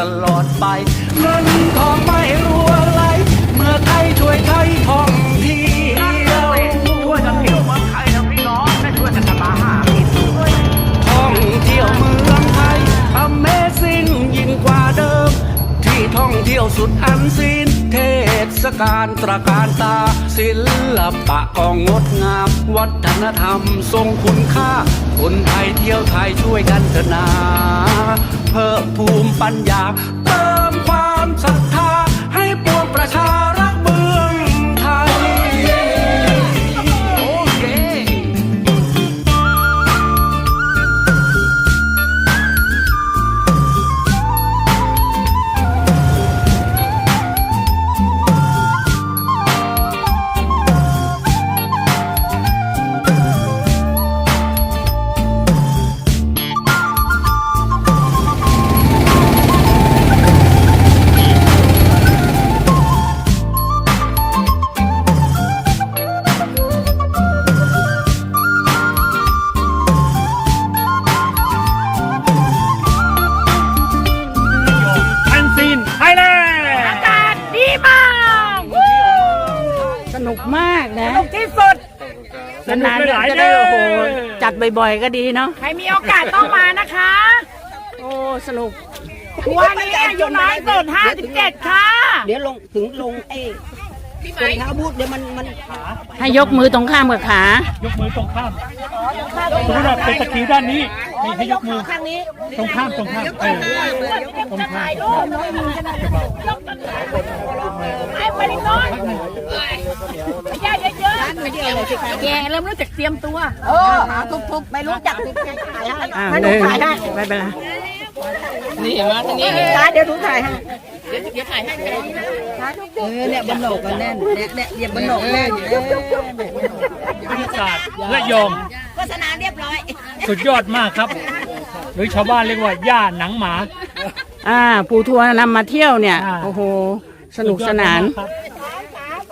ตลอดไปเงินทองไม่รัวไหลเมื่อไทยช่วยไทยท่องเที่ยวช่วยกันเที่ยวเมืองไทยนะพี่น้องและช่วยกันทำมาหากินท่องเที่ยวเมืองไทย Amazing ยิ่งกว่าเดิม ที่ท่องเที่ยวสุดอันซีน ศการตระการตา ศิลปะก็งดงาม วัฒนธรรมทรงคุณค่า คนไทยเที่ยวไทยช่วยกันเถนาเพิ่มภูมิปัญญา นุกหลายจะๆได้เด้อโอ้โหจัดบ่อยๆก็ดีเนาะใครมีโอกาสต้องมานะคะ โอ้สนุกวันนี้อายุน้อยสุด57ค่ะ เดี๋ยวลงถึงลงไอ้ ตรงเท้าบูทเดี๋ยวมันมันให้ยกมือตรงข้ามกับขายกมือตรงข้ามสมมติว่าเป็นตะคริวด้านนี้นี่ให้ยกมือข้างนี้ ตรงข้ามตรงข้ามเออตรงข้ามไอ้บริโนนแย่เยอะๆแกเริ่มรู้จักเตรียมตัว เออหาทุบๆไม่รู้จักถ่ายให้อ่าไม่หรู้นึ่งถ่ายให้ไม่เป็นไรถ่ายเดี๋ยวถูถ่ายให้ เดี๋ยวถ่ายให้เออเนี่ยบันโหนกกันแน่นเนี่ยเนี่ยเหยียบันโหนกแน่นเออบรรยากาศและยอง โฆษณาเรียบร้อย สุดยอดมากครับ หรือชาวบ้านเรียกว่าย่าหนังหมา อ่า ปูทัวร์นำมาเที่ยวเนี่ย อ่า โอ้โห สนุกสนาน ครับ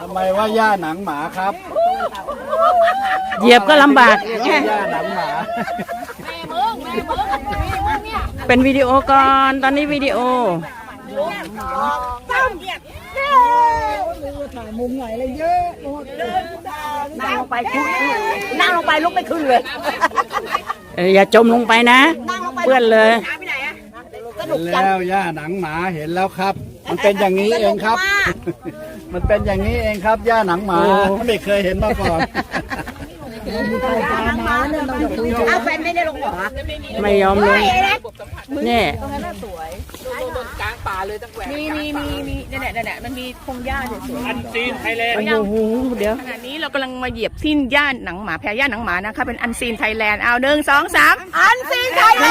ทำไมว่าย่าหนังหมาครับเหยียบก็ลำบาก ย่าหนังหมา เป็นวิดีโอก่อน ตอนนี้วิดีโอ นั่งลงไปคุนั่งลงไปลุกไม่ขึ้นเลยเอออย่าจมลงไปนะเปื้อนเลยสนุกเห็นจังแล้วย่าหนังหมาเห็นแล้วครับ มันเป็นอย่างนี้เองครับ มันเป็นอย่างนี้เองครับย่าหนังหมาโอ้ไม่เคยเห็นมาก่อน อ้าวแฟนไม่ได้ลงเหรอไม่ยอมลงเนี่ยมีมีมีมีเนี่ยเนี่ยเนี่ยมันมีพงหญ้าสวยอันซีนไทยแลนด์โอ้โหเดี๋ยวๆขณะนี้เรากำลังมาเหยียบที่ย่านหนังหมาแพรย่านหนังหมานะคะเป็นอันซีนไทยแลนด์เอาหนึ่งสองสามอันซีนไทยแล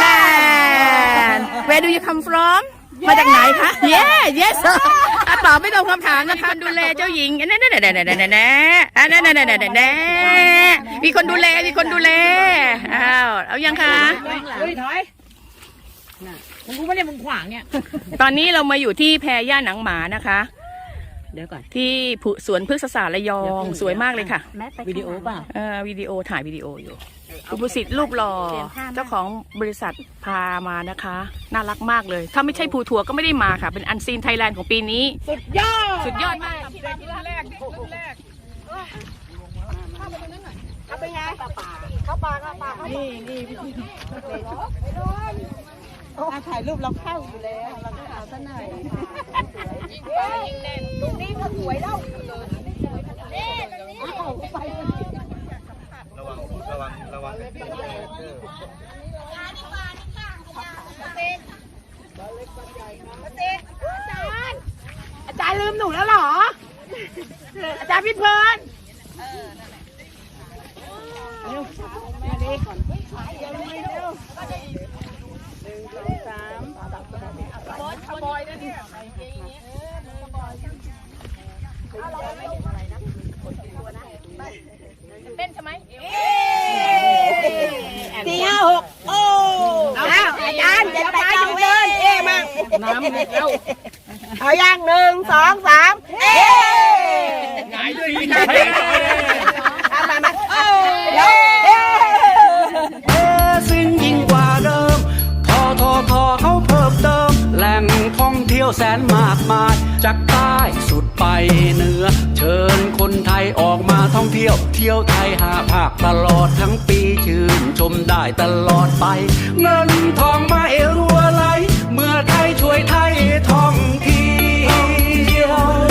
นด์ Where do you come from มาจากไหนคะ Yeah yes อะตอบไม่ตรงคำถามนะคะดูแลเจ้าหญิงอันนั้นนั่นนั่นนั่นนั่นนั่นอันนั้นนั่นนั่นนั่นนั่นมีคนดูแล มีคนดูแล อ้าว เอายังคะมึงรู้ไหมเนี่ยมึงขวางเนี่ย ตอนนี้เรามาอยู่ที่แพรย่าหนังหมานะคะ เดี๋ยวก่อนที่ผุสวนพฤกษศาสตร์ระยองสวยมากเลยค่ะวิดีโอเปล่าเอ่อวิดีโอถ่ายวิดีโออยู่คุณบุสิทธิ์รูปหล่อเจ้าของบริษัทพามานะคะ น่ารักมากเลย ถ้าไม่ใช่ภูทัวร์ก็ไม่ได้มาค่ะ เป็นอันซีนไทยแลนด์ของปีนี้ สุดยอด สุดยอดมากถ่ายรูปเราเข้าอยู่แล้วเราก็เอาซะหน่อย ตรงนี้ก็สวยแล้วเอาไประวังระวังระวังเป็นอาจารย์ลืมหนูแล้วหรอ อาจารย์พิเพลินหนึ่งสองสามบอยเนี่ย อย่างหนึ่งสองสามเอ๊หงายด้วยหงด้วยมามามาเดี๋ยวเอ๊ซึ่งยิ่งกว่าเดิมพอทอทอเขาเพิ่มเติม แหล่งท่องเที่ยวแสนมากมาย จากใต้สุดไปเหนือ เชิญคนไทยออกมาท่องเที่ยว เที่ยวไทยหาภาคตลอดทั้งปีชื่นชมได้ตลอดไป เงินทองไม่รัวไหล เมื่อไทยช่วยไทยท่องเที่ยว Savior.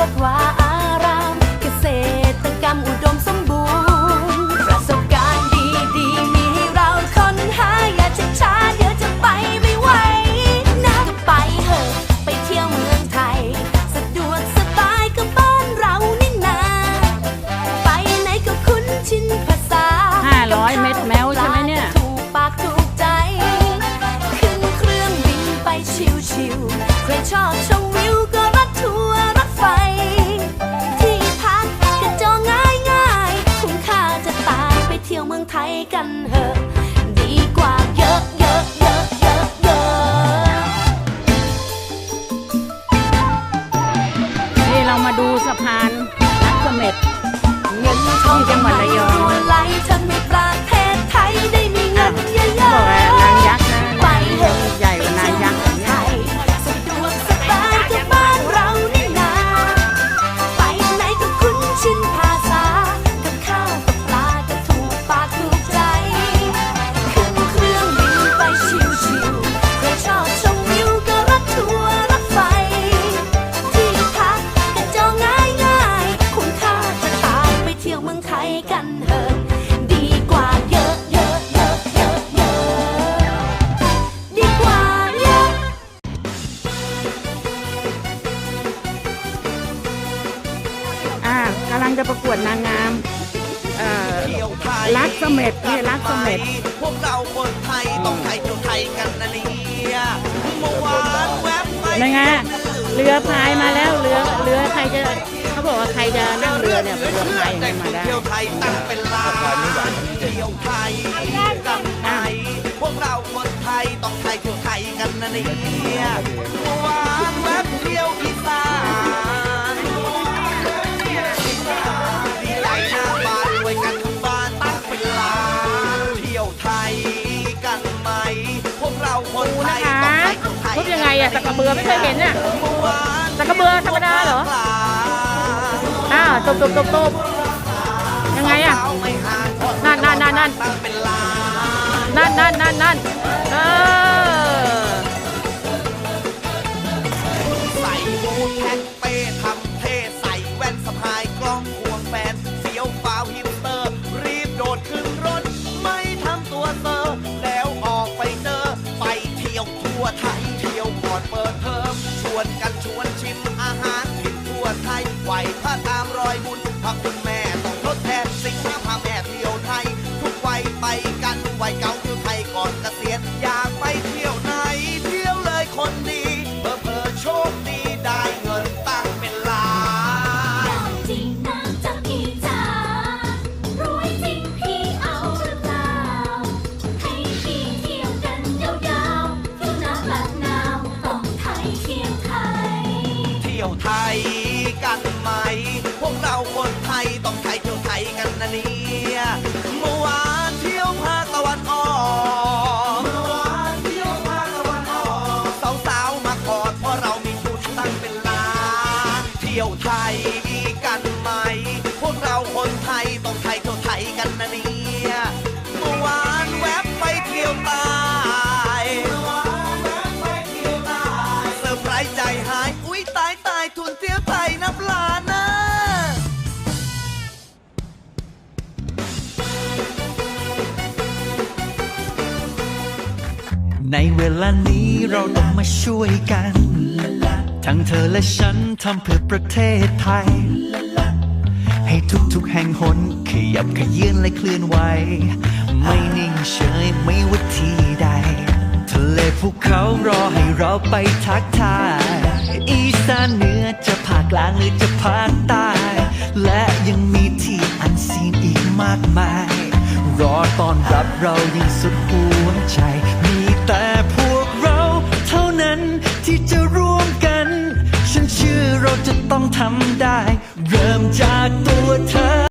วัดวาอาราม เกษตรกรรมอุดมสมบูรณ์ ประสบการณ์ดีๆ มีให้เราค้นหาอย่าช้าช้าเดี๋ยวจะไปไม่ไหวนะก็ไปเถอะไปเที่ยวเมืองไทย สะดวกสบายก็บ้านเรานี่นาไปไหนก็คุ้นชินภาษาห้าร้อยเม็ดแมวใช่ไหมเนี่ย ถูกปากถูกใจ ขึ้นเครื่องบินไปชิวๆใครชอบชม รือพายยังไงมาได้เที่ยวไทยตั้งเป็นล้านเที่ยวไทยกันไหมพวกเราคนไทยต้องไทยเที่ยวไทยกันนะเนี่ยเมื่อวานแวบเที่ยวอีสานดีใจหน้าบ้านรวยกันทั้งบ้านตั้งเป็นล้านเที่ยวไทยกันไหมพวกเราคนไทยต้องไทยเที่ยวไทยทุบยังไงอะสักกระเบือไม่เคยเห็นอะเมื่อวานสักกระเบือธรรมดาเหรออ้าวตบตบตบตบ ยังไงอะนั่นนั่นนั่นนั่นนั่นนั่นนั่นนั่นเออใส่บูทแท็กเป้ทำเท่ใส่แว่นสะพายกล้องควงแฟนเสียวฟ้าวฮิปสเตอร์ รีบโดดขึ้นรถ ไม่ทำตัวเซอร์แล้วออกไปเจอไปเที่ยวทั่วไทยเที่ยวก่อนเปิดเทอมชวนกันชวนชิ ที่ยวไทยกันไหม พวกเราคนไทยต้องไทยเที่ยวไทยกันนะนี้ ในเวลานี้เราต้องมาช่วยกัน ทั้งเธอและฉันทำเพื่อประเทศไทย ให้ทุกๆแห่งหนขยับขยื่นและเคลื่อนไหว ไม่นิ่งเฉยไม่ว่าที่ใด ทะเลภูเขารอให้เราไปทักทาย อีสานเหนือจะภาคกลางหรือจะภาคใต้และยังมีที่อันซีนอีกมากมาย รอตอนรับเราย่งสุดหัวใจมี ต้องทำได้ เริ่มจากตัวเธอ